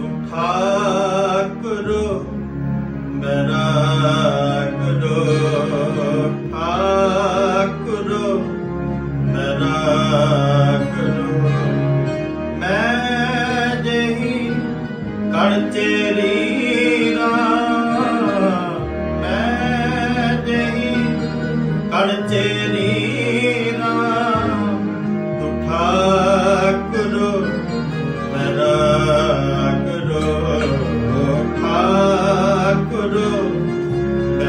ਤੂੰ ਮੇਰਾ ਗੁਰੂ ਠਾਕੁਰ ਮੇਰਾ ਮੈਂ ਜਹੀ ਕਰ ਤੇਰੀ